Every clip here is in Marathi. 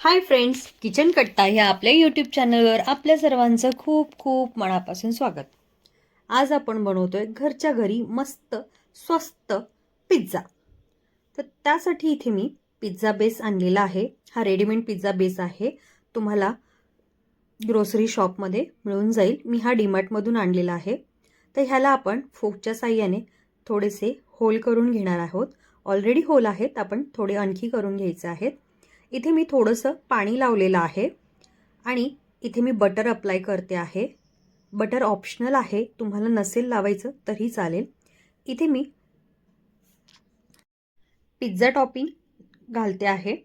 हाय फ्रेंड्स किचन कट्टा ह्या आपल्या यूट्यूब चॅनलवर आपल्या सर्वांचं खूप खूप मनापासून स्वागत. आज आपण बनवतोय घरच्या घरी मस्त स्वस्त पिझ्झा तर त्यासाठी इथे मी पिझ्झा बेस आणलेला आहे. हा रेडीमेड पिझ्झा बेस आहे. तुम्हाला ग्रोसरी शॉपमध्ये मिळून जाईल. मी हा डीमार्टमधून आणलेला आहे. तर ह्याला आपण फोकच्या साह्याने थोडेसे होल करून घेणार आहोत. ऑलरेडी होल आहेत आपण थोडे आणखी करून घ्यायचे आहेत. इथे मी थोडंसं पाणी लावलेलं आहे आणि इथे मी बटर अप्लाय करते आहे. बटर ऑप्शनल आहे तुम्हाला नसेल लावायचं तरी चालेल. इथे मी पिझ्झा टॉपिंग घालते आहे.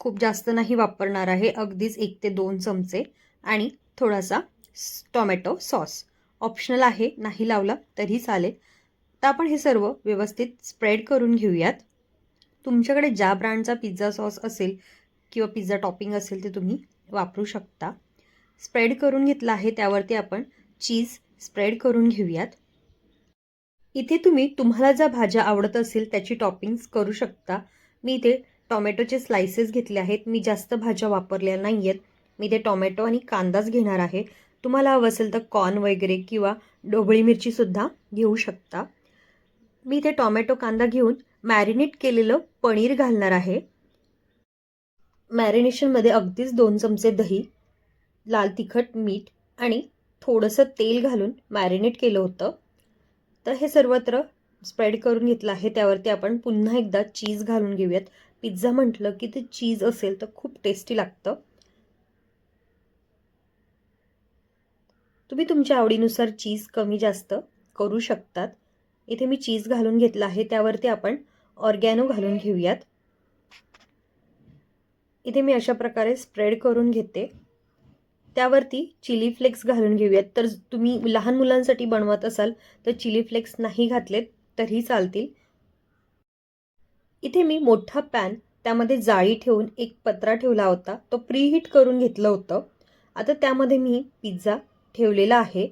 खूप जास्त नाही वापरणार आहे अगदीच एक ते दोन चमचे आणि थोडासा टोमॅटो सॉस ऑप्शनल आहे नाही लावला तरी चालेल. तर आपण हे सर्व व्यवस्थित स्प्रेड करून घेऊयात. तुमच्याकडे ज्या ब्रँडचा पिझ्झा सॉस असेल किंवा पिझ्झा टॉपिंग असेल ते तुम्ही वापरू शकता. स्प्रेड करून घेतला आहे त्यावरती आपण चीज स्प्रेड करून घेऊयात. इथे तुम्ही तुम्हाला ज्या भाज्या आवडत असेल त्याची टॉपिंग्स करू शकता. मी इथे टॉमॅटोचे स्लायसेस घेतले आहेत. मी जास्त भाज्या वापरल्या नाही आहेत मी इथे टॉमॅटो आणि कांदाच घेणार आहे. तुम्हाला हवं असेल तर कॉर्न वगैरे किंवा ढोबळी मिरचीसुद्धा घेऊ शकता. मी इथे टॉमॅटो कांदा घेऊन मॅरिनेट केलेलं पनीर घालणार आहे. मॅरिनेशनमध्ये अगदीच दोन चमचे दही लाल तिखट मीठ आणि थोडंसं तेल घालून मॅरिनेट केलं होतं. तर हे सर्वत्र स्प्रेड करून घेतलं आहे. त्यावरती आपण पुन्हा एकदा चीज घालून घेऊयात. पिझ्झा म्हटलं की ते चीज असेल तर खूप टेस्टी लागतं. तुम्ही तुमच्या आवडीनुसार चीज कमी जास्त करू शकतात. इथे मी चीज घालून घेतला आहे त्यावरती आपण ऑर्गॅनो घालून घेऊयात. इथे मी अशा प्रकारे स्प्रेड करून घेते. त्यावरती चिली फ्लेक्स घालून घेऊयात. तर तुम्ही लहान मुलांसाठी बनवत असाल तर चिली फ्लेक्स नाही घातलेत तरीही चालतील. इथे मी मोठा पॅन त्यामध्ये जाळी ठेवून एक पत्रा ठेवला होता तो प्रीहीट करून घेतलं होतं. आता त्यामध्ये मी पिझ्झा ठेवलेला आहे.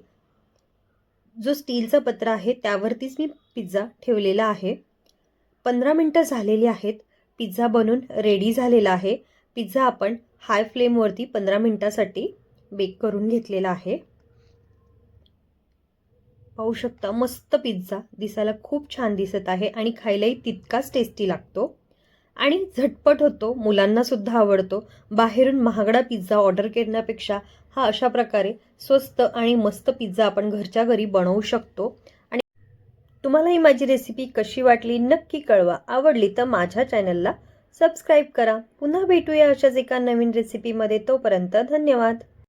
जो स्टीलचा पत्रा आहे त्यावरतीच मी पिझ्झा ठेवलेला आहे. पंधरा मिनटं झालेली आहेत. पिझ्झा बनून रेडी झालेला आहे. पिझ्झा आपण हाय फ्लेमवरती पंधरा मिनटासाठी बेक करून घेतलेला आहे. पाहू शकता मस्त पिझ्झा. दिसायला खूप छान दिसत आहे आणि खायलाही तितकाच टेस्टी लागतो. आणि झटपट होतो. मुलांना सुद्धा आवडतो. बाहेरून महागडा पिझ्झा ऑर्डर करण्यापेक्षा हा अशा प्रकारे स्वस्त आणि मस्त पिझ्झा आपण घरच्या घरी बनवू शकतो. आणि तुम्हाला ही माझी रेसिपी कशी वाटली नक्की कळवा. आवडली तर माझ्या चॅनलला सबस्क्राईब करा. पुन्हा भेटूया अशाच एका नवीन रेसिपीमध्ये तोपर्यंत धन्यवाद.